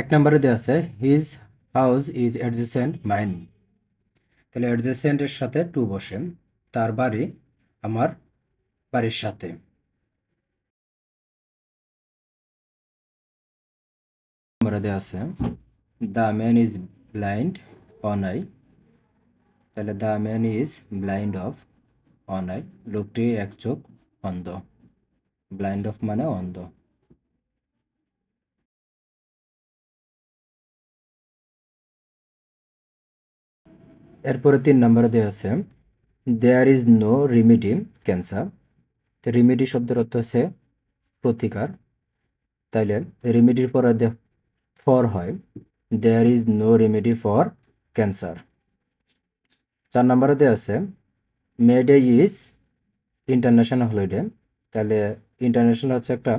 এক নম্বরে দেওয়া আছে his house is adjacent mine তাহলে অ্যাডজেসেন্টের সাথে টু বসে, তার বাড়ি আমার বাড়ির সাথে। নম্বরে দেওয়া আছে the man is blind on eye তাহলে the man is blind of on eye লোকটি এক চোখ অন্ধ। ব্লাইন্ড অফ মানে অন্ধ। এরপরে তিন নম্বরে দেওয়া আছে there is no remedy cancer. তো রিমিডি শব্দের অর্থ হচ্ছে প্রতিকার। তাইলে রিমিডির পরে ফর হয় there is no remedy for cancer চার নম্বরে দেওয়া আছে May Day is international holiday তাহলে ইন্টারন্যাশনাল হচ্ছে একটা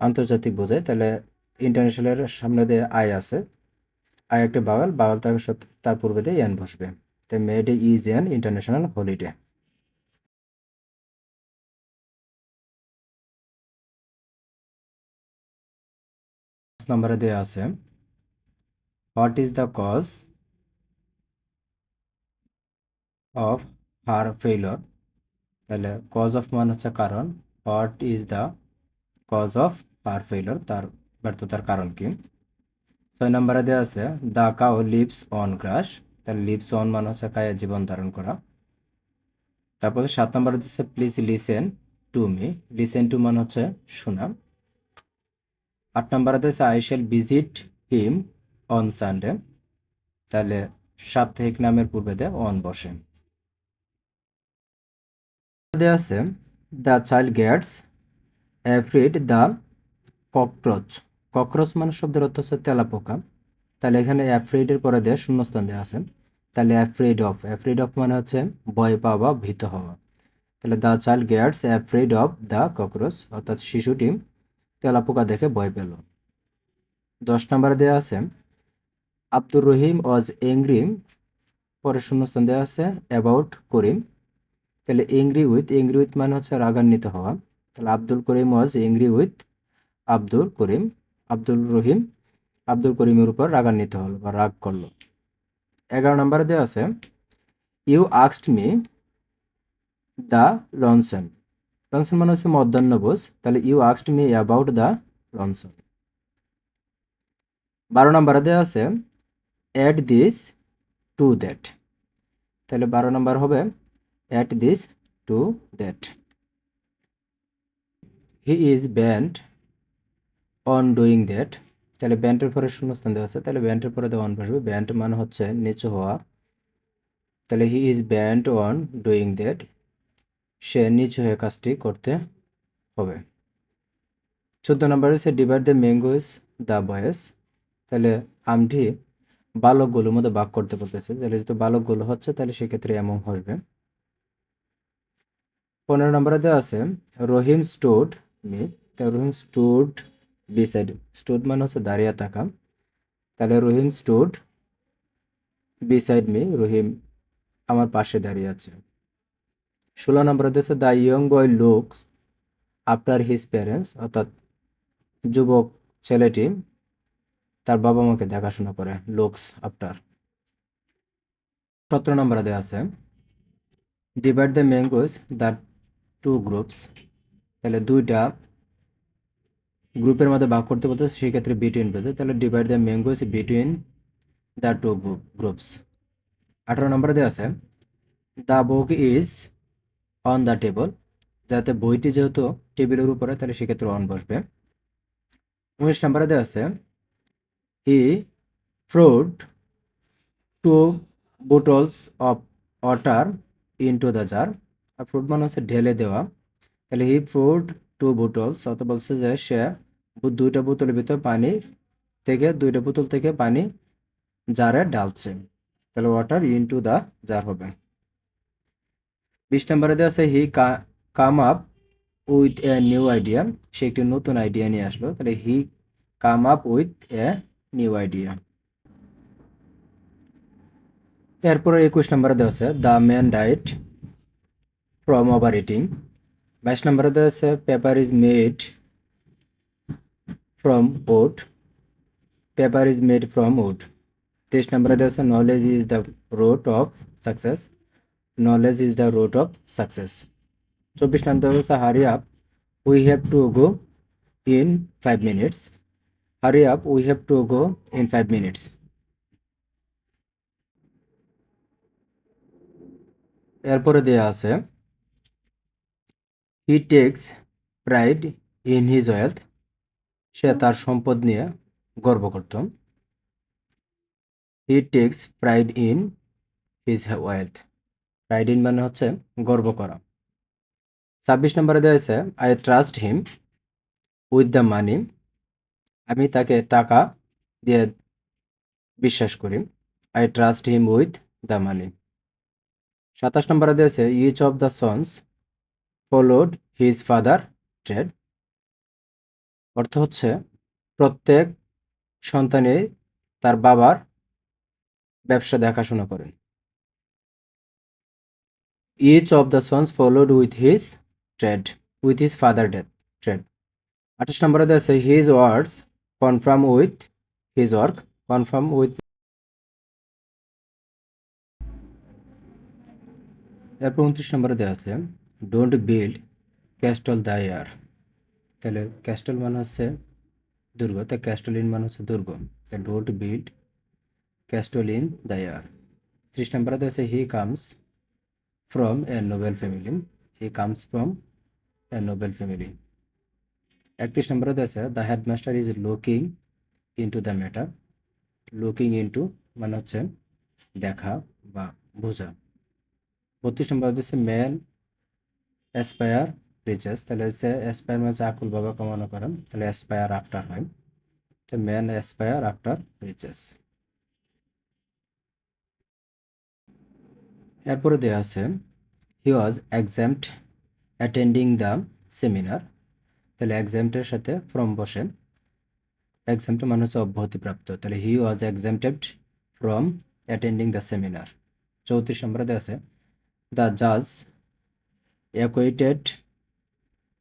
আন্তর্জাতিক বোঝায় তাহলে ইন্টারন্যাশনালের সামনে দিয়ে আয় আছে। আই একটা বাগাল বাগাল তার সাথে তার পূর্বে দিয়ে এন বসবে। তাই May Day is an international holiday নম্বরে দেওয়া আছে what is the cause of her failure তাহলে কজ অফ মান হচ্ছে কারণ। What is the cause of her failure তার ব্যর্থতার কারণ কি? ছয় নম্বরে দেওয়া আছে the cow lives on grass তাহলে লিভস অন মানে হচ্ছে কায়ে জীবন ধারণ করা। তারপরে সাত নম্বরে দিচ্ছে please listen to me listen to মানে হচ্ছে শোনা আট নম্বরে দিচ্ছে I shall visit him on Sunday তাহলে সাপ্তাহিক নামের পূর্বে দেয় অন বসে দেওয়া আছে, the child gets afraid the cockroach cockroach মানে শব্দের অর্থ হচ্ছে তেলাপোকা। তাহলে এখানে অ্যাফ্রিডের পরে দেয় শূন্যস্থান দেওয়া আছে। তাহলে অ্যাফ্রিড অফ অ্যাফ্রিড অফ মানে হচ্ছে ভয় পাওয়া বা ভীত হওয়া। তাহলে the child gets afraid of the cockroach, অর্থাৎ শিশুটি তেলাপোকা দেখে ভয় পেল। দশ নম্বরে দেওয়া আছে, আব্দুর রহিম ওয়াজ এংরি, পরে শূন্যস্থান দেওয়া আছে, অ্যাবাউট করিম। তাহলে এংরি উইথ এংরি উইথ মানে হচ্ছে রাগান্বিত হওয়া। তাহলে Abdul Karim was angry with Abdul Karim. Abdul Rahim, Abdul করিমের উপর রাগান্বিত হলো বা রাগ করল। এগারো নম্বরে দেওয়া আছে ইউ আক্সড মি দ্য লনসন লনসন মানে হচ্ছে মধ্যাহ্নভোজ তাহলে ইউ আক্সড মি অ্যাবাউট দ্য লনসন বারো নম্বরে দেওয়া আছে অ্যাড দিস টু দ্যাট তাহলে বারো নম্বর হবে at this to that he is bent on doing that তাহলে ব্যান্ডের পরে শূন্যস্থান দেওয়া আছে, তাহলে ব্যান্ডের পরে দেওয়া অন বসবে। ব্যান্ড মানে হচ্ছে নিচু হওয়া। তাহলে he is bent on doing that সে নিচু হয়ে কাজটি করতে হবে। চোদ্দ নম্বরে হচ্ছে divide the mangoes the boys তাহলে আমটি বালকগুলোর মধ্যে ভাগ করতে বলতেছে। তাহলে যেহেতু বালকগুলো হচ্ছে, তাহলে সেক্ষেত্রে এমন হবে পনেরো নম্বরে দেওয়া আছে, রহিম স্টুড মি তা রহিম স্টুড বিসাইড স্টুড মানে হচ্ছে দাঁড়িয়ে থাকা তাহলে Rahim stood beside me Rahim আমার পাশে দাঁড়িয়ে আছে ষোলো নম্বর দিয়েছে the young boy looks after his parents অর্থাৎ যুবক ছেলেটি, তার বাবা মাকে দেখাশোনা করে লুকস আফটার সতেরো নম্বরে দেওয়া আছে divide the mangoes the two groups তাহলে দুইটা গ্রুপের মধ্যে ভাগ করতে বলতে সেক্ষেত্রে বিটুইন বলতে তাহলে divide the mangoes between the two groups আঠারো নম্বরে দেওয়া আছে the book is on the table যাতে বইটি যেহেতু টেবিলের উপরে, তাহলে সেক্ষেত্রে অন বসবে। উনিশ নম্বরে দেওয়া আছে he fruit two bottles of water into the jar R fruit মানে হচ্ছে ঢেলে দেওয়া। তাহলে হি ফ্রুট টু বোটলস অত বলছে যে সে দুইটা বোতলের ভিতরে পানি থেকে, দুইটা বোতল থেকে পানি জারে ঢালছে। তাহলে ওয়াটার ইনটু দ্য জার হবে। বিশ নম্বরে দেওয়া আছে he come up with a new idea সে একটি নতুন আইডিয়া নিয়ে আসলো। তাহলে he come up with a new idea এরপরে একুশ নম্বরে দেওয়া আছে the man died from over eating বাইশ নম্বরে দেওয়া আছে paper is made from wood paper is made from wood তেইশ নম্বরে দেওয়া আছে knowledge is the root of success knowledge is the root of success চব্বিশ নম্বর হচ্ছে hurry up we have to go in five minutes hurry up we have to go in five minutes এরপরে দেওয়া আছে he takes pride in his wealth সে তার সম্পদ নিয়ে গর্ব করত। He takes pride in his wealth pride in মানে হচ্ছে গর্ব করা। ছাব্বিশ নম্বরে দেওয়া I trust him with the money আমি তাকে টাকা দিয়ে বিশ্বাস করি। I trust him with the money সাতাশ নম্বরে দিয়েছে each of the sons followed his father trade অর্থ হচ্ছে প্রত্যেক সন্তানে তার বাবার ব্যবসা দেখাশোনা করেন। Each of the sons followed with his trade with his father death trade আঠাশ নম্বরে দিয়েছে his words conform with his work conform with এরপর উনত্রিশ নম্বরে দেওয়া আছে don't build castle the air তাহলে ক্যাস্টল মানে হচ্ছে দুর্গ। তা ক্যাস্টল ইন মানে হচ্ছে দুর্গ। তা dot build castle in the air ত্রিশ নম্বরে আছে he comes from a noble family he comes from a noble family একত্রিশ নম্বরে আছে the headmaster is looking into the matter looking into মানে হচ্ছে দেখা বা বোঝা। বত্রিশ নম্বর দিচ্ছে ম্যান অ্যাসপায়ার রিচেস, তাহলে হচ্ছে অ্যাসপায়ার মানে হচ্ছে আকুল বাবা কামানো করেন, তাহলে অ্যাসপায়ার আফটার হয়। তো ম্যান অ্যাসপায়ার আফটার রিচেস এরপরে দেওয়া আছে he was examined attending the seminar তাহলে এক্সামটের সাথে ফ্রম বসে। এক্সামটা মানে হচ্ছে অব্যাহতিপ্রাপ্ত। তাহলে he was exempted from attending the seminar চৌত্রিশ নম্বরে দেওয়া আছে দ্য জাজ অ্যাকুয়েটেড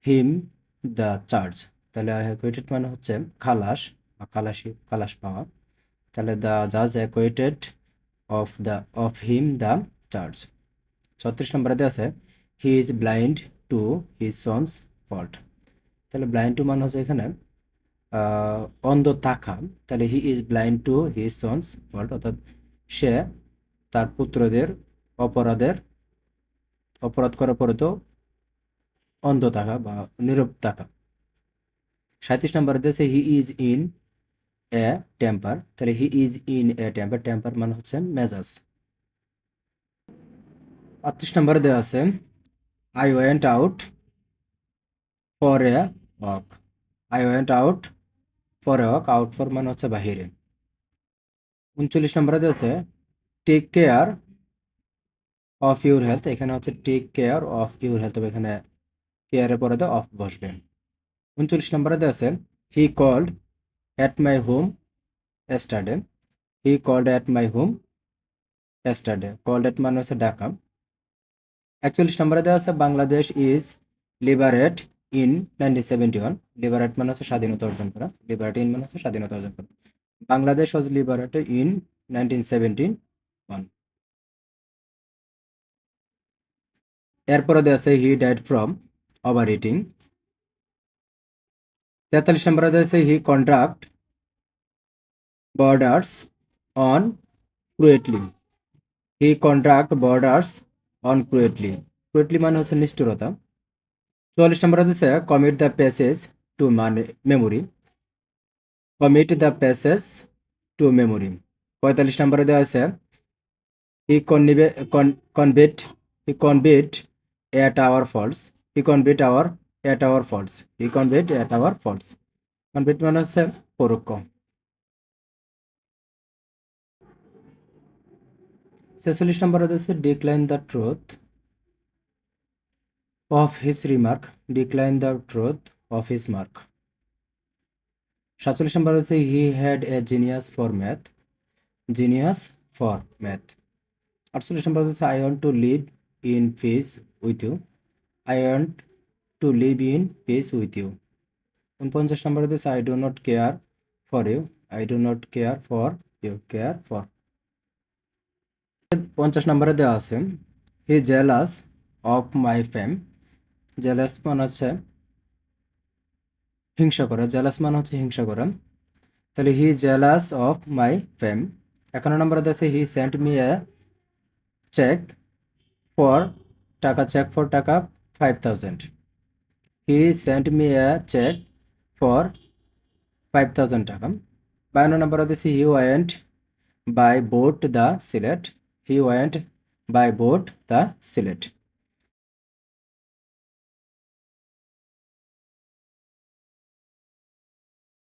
হিম দ্য চার্জ তাহলে অ্যাকুয়েটেড মানে হচ্ছে খালাস বা খালাসি, খালাস পাওয়া। তাহলে দ্য জাজ acquitted of the of him the charge ছত্রিশ নম্বরে আছে he is blind to his son's fault তাহলে ব্লাইন্ড টু মানে হচ্ছে এখানে অন্ধ থাকা। তাহলে he is blind to his son's fault অর্থাৎ সে তার পুত্রদের অপরাধের, অপরাধ করার পরে তো অন্ধ থাকা বা নীরব থাকা সাঁত্রিশ নম্বর দিয়েছে he is in a temper তাহলে he is in a temper temper মানে হচ্ছে মেজাজ। আটত্রিশ নম্বরে দেওয়া আছে I went out for a walk I went out for a walk out for মানে হচ্ছে বাহিরে। উনচল্লিশ নম্বরে দেওয়া আছে take care of your health এখানে হচ্ছে take care of your health এখানে কেয়ারের পরে তো অফ বসবে। উনচল্লিশ নম্বরে আছে he called at my home yesterday he called at my home yesterday called at মানে হচ্ছে ডাকা। একচল্লিশ নম্বরে দেওয়া আছে, Bangladesh is liberate in nineteen seventy one liberate মানে হচ্ছে স্বাধীনতা অর্জন করা। লিবারেট ইন মানে হচ্ছে স্বাধীনতা অর্জন করা। Bangladesh was liberate in nineteen seventeen one এরপরে দেওয়া আছে he died from over eating তেতাল্লিশ নম্বরে আছে he conduct borders on cruelty he conduct borders on cruelty cruelty মানে হচ্ছে নিষ্ঠুরতা। চুয়াল্লিশ নম্বরে দিচ্ছে কমিট দ্য প্যাসেজ টু মানে memory commit the passage to memory পঁয়তাল্লিশ নম্বরে দেওয়া আছে, হি কনভিট হি কনভিট at our faults he conveyed our, at our faults. He conveyed at our faults. Conveyed মানে হচ্ছে পরোক্ষ। ছেচল্লিশ নম্বর হচ্ছে decline the truth of his remark decline the truth of his mark সাতচল্লিশ নম্বর হচ্ছে he had a genius for math genius for math আটচল্লিশ নম্বর হচ্ছে I want to live in peace with you I want to live in peace with you উনপঞ্চাশ নম্বর দিচ্ছে I do not care for you I do not care for you care for পঞ্চাশ নম্বরে দেওয়া আছে he jealous of my fame jealous মানে হচ্ছে হিংসা করা। জেলাস মানে হচ্ছে হিংসা করা। তাহলে he jealous of my fame একান্ন নম্বরে দেওয়া আছে he sent me a cheque for taka cheque for taka 5000 he sent me a check for 5000 Rakam. By no number of this he went by boat the Silet he went by boat the Silet